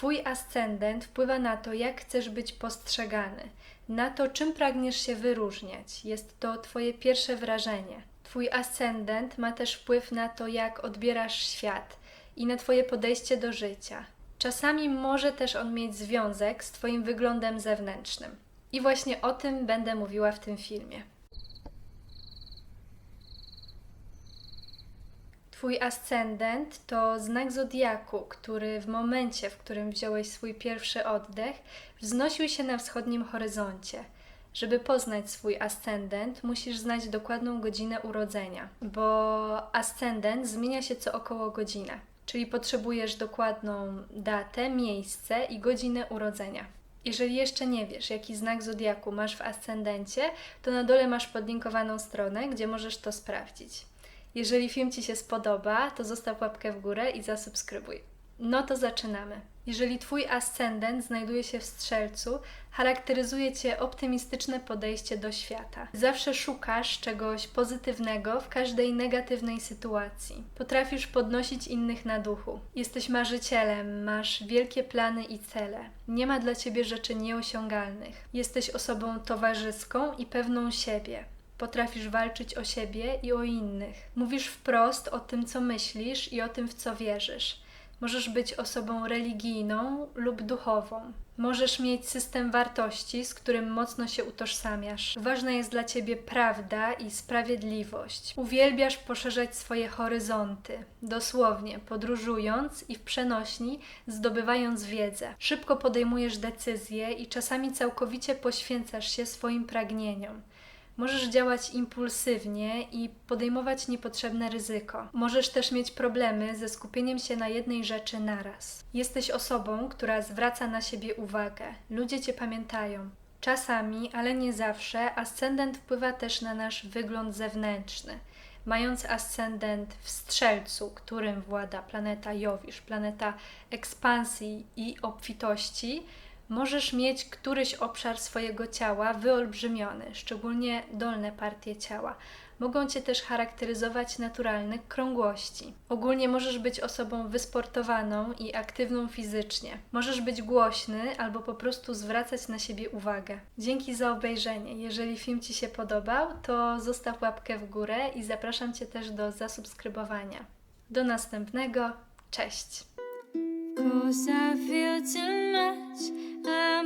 Twój ascendent wpływa na to, jak chcesz być postrzegany, na to, czym pragniesz się wyróżniać. Jest to Twoje pierwsze wrażenie. Twój ascendent ma też wpływ na to, jak odbierasz świat i na Twoje podejście do życia. Czasami może też on mieć związek z Twoim wyglądem zewnętrznym. I właśnie o tym będę mówiła w tym filmie. Twój ascendent to znak zodiaku, który w momencie, w którym wziąłeś swój pierwszy oddech, wznosił się na wschodnim horyzoncie. Żeby poznać swój ascendent, musisz znać dokładną godzinę urodzenia, bo ascendent zmienia się co około godzinę, czyli potrzebujesz dokładną datę, miejsce i godzinę urodzenia. Jeżeli jeszcze nie wiesz, jaki znak zodiaku masz w ascendencie, to na dole masz podlinkowaną stronę, gdzie możesz to sprawdzić. Jeżeli film Ci się spodoba, to zostaw łapkę w górę i zasubskrybuj. No to zaczynamy. Jeżeli Twój ascendent znajduje się w strzelcu, charakteryzuje Cię optymistyczne podejście do świata. Zawsze szukasz czegoś pozytywnego w każdej negatywnej sytuacji. Potrafisz podnosić innych na duchu. Jesteś marzycielem, masz wielkie plany i cele. Nie ma dla Ciebie rzeczy nieosiągalnych. Jesteś osobą towarzyską i pewną siebie. Potrafisz walczyć o siebie i o innych. Mówisz wprost o tym, co myślisz i o tym, w co wierzysz. Możesz być osobą religijną lub duchową. Możesz mieć system wartości, z którym mocno się utożsamiasz. Ważna jest dla ciebie prawda i sprawiedliwość. Uwielbiasz poszerzać swoje horyzonty, dosłownie podróżując i w przenośni zdobywając wiedzę. Szybko podejmujesz decyzje i czasami całkowicie poświęcasz się swoim pragnieniom. Możesz działać impulsywnie i podejmować niepotrzebne ryzyko. Możesz też mieć problemy ze skupieniem się na jednej rzeczy naraz. Jesteś osobą, która zwraca na siebie uwagę. Ludzie cię pamiętają. Czasami, ale nie zawsze, ascendent wpływa też na nasz wygląd zewnętrzny. Mając ascendent w strzelcu, którym włada planeta Jowisz, planeta ekspansji i obfitości, możesz mieć któryś obszar swojego ciała wyolbrzymiony, szczególnie dolne partie ciała. Mogą Cię też charakteryzować naturalne krągłości. Ogólnie możesz być osobą wysportowaną i aktywną fizycznie. Możesz być głośny albo po prostu zwracać na siebie uwagę. Dzięki za obejrzenie. Jeżeli film Ci się podobał, to zostaw łapkę w górę i zapraszam Cię też do zasubskrybowania. Do następnego. Cześć! Uh,